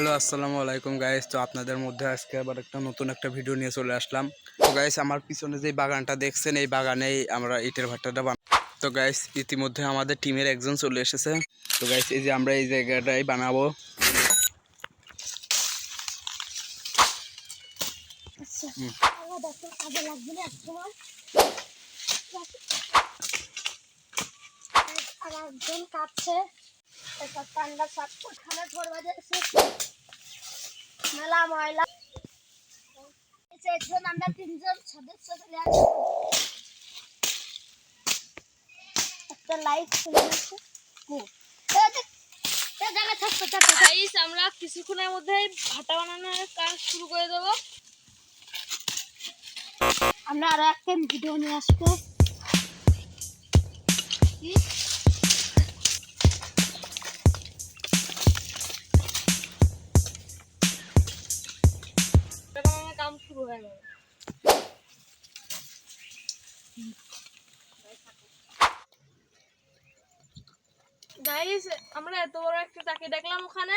Hello, আসসালামু আলাইকুম guys তো আপনাদের মধ্যে আজকে আবার একটা নতুন একটা ভিডিও নিয়ে চলে আসলাম। তো গাইস আমার পিছনে যে বাগানটা দেখছেন, এই বাগানেই আমরা ইটের ভাটাটা বান তো গাইস ইতিমধ্যে আমাদের টিমের একজন চলে এসেছে। তো গাইস এই যে আমরা এই জায়গাটাই বানাবো। আচ্ছা। একটা ঠান্ডা সাত খানা ধরবা যাচ্ছে মেলা ময়লা। একজন আমরা তিনজন সদস্য চলে আসব একটা লাইট চলে গাইস আমরা কিছুক্ষণের মধ্যে ভাটা বানানোর কাজ শুরু করে দেবো। আমরা আরও একটা ভিডিও নিয়ে আসব। গাইস আমরা এত বড় একটা টাকি দেখলাম ওখানে।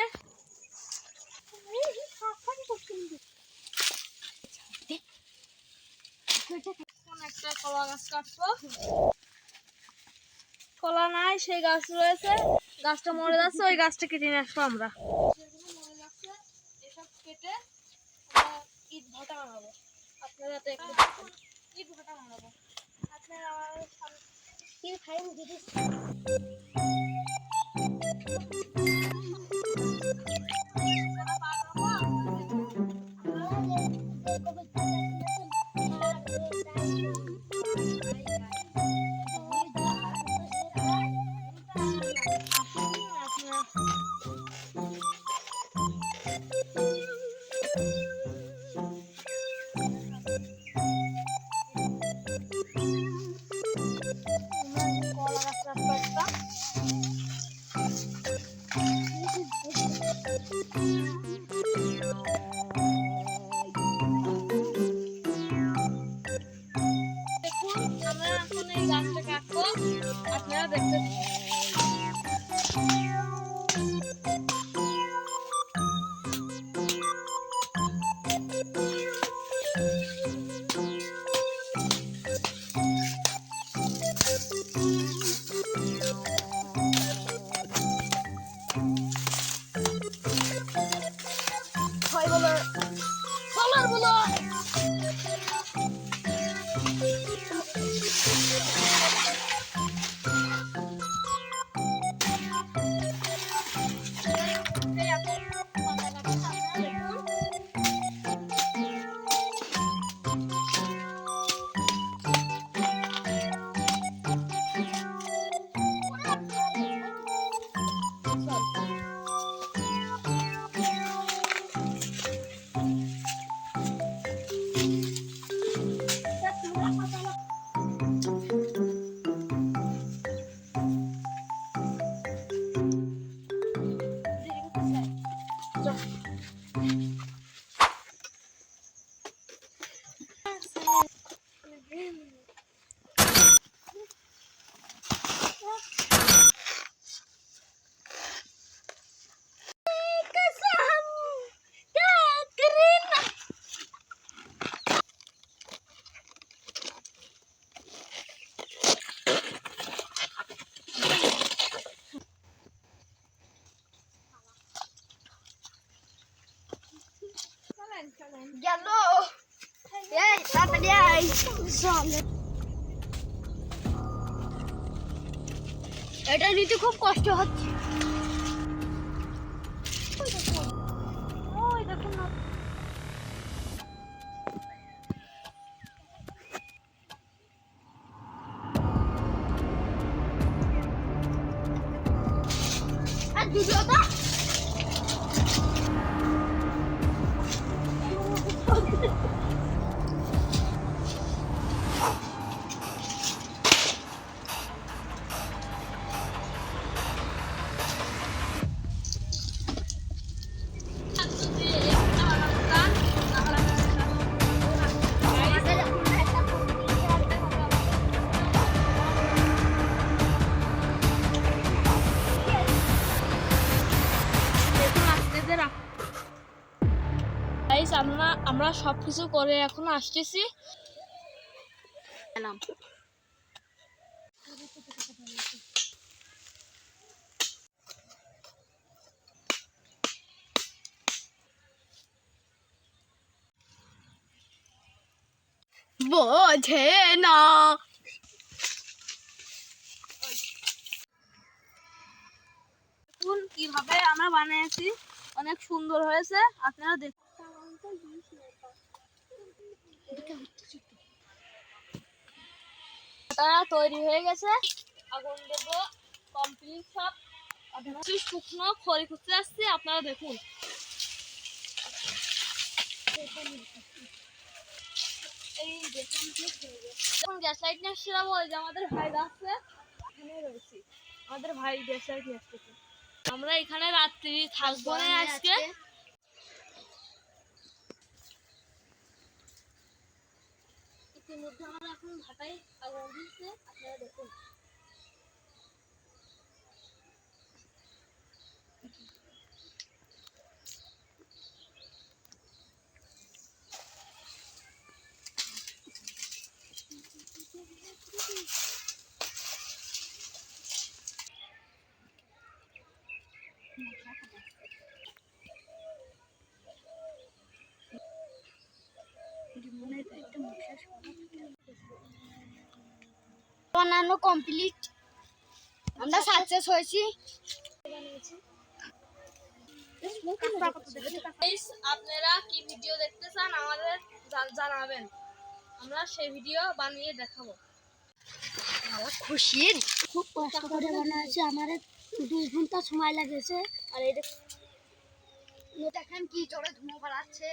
কলা নাই, সেই গাছ রয়েছে। গাছটা মরে যাচ্ছে, ওই গাছটা কেটে নিয়ে আসব আমরা। ইট ভাটা বানাবো। আপনারা। ইট ভাটা বানাবো। আপনারা Hayvalar. Salar bunu. গেল এই তাড়াতাড়ি আই চলে এটা নিতে খুব কষ্ট হচ্ছে ওই দেখুন না আর সব কিছু করে এখন আসতেছি। বোঝে না। কীভাবে আমরা বানিয়েছি, অনেক সুন্দর হয়েছে, আপনারা দেখুন। তারা হয়ে গেছে। আগুন দেব কমপ্লিট সব। শুকনো খড়ি খুঁজতে আসছি, আপনারা দেখুন। গ্যাস লাইট নিয়ে যে আমাদের ভাই আসছে এখানে রয়েছি। আমাদের ভাই গ্যাস লাইট নিয়ে আসতেছে। আমরা এখানে রাত্রি থাকব না আজকে। ইতিমধ্যে আমরা এখন ভাটাই আগুন দিচ্ছে আপনারা দেখুন। বানানো কমপ্লিট আমরা সাকসেস হয়েছি। আপনারা কি ভিডিও দেখতে চান আমাদের জানাবেন। আমরা সেই ভিডিও বানিয়ে দেখাবো। খুশি? খুব কষ্ট করে বানাইছে। আমার দুই ঘণ্টা সময় লেগেছে। আর এটা দেখেন কি জোরে ধুমো বাড়াচ্ছে।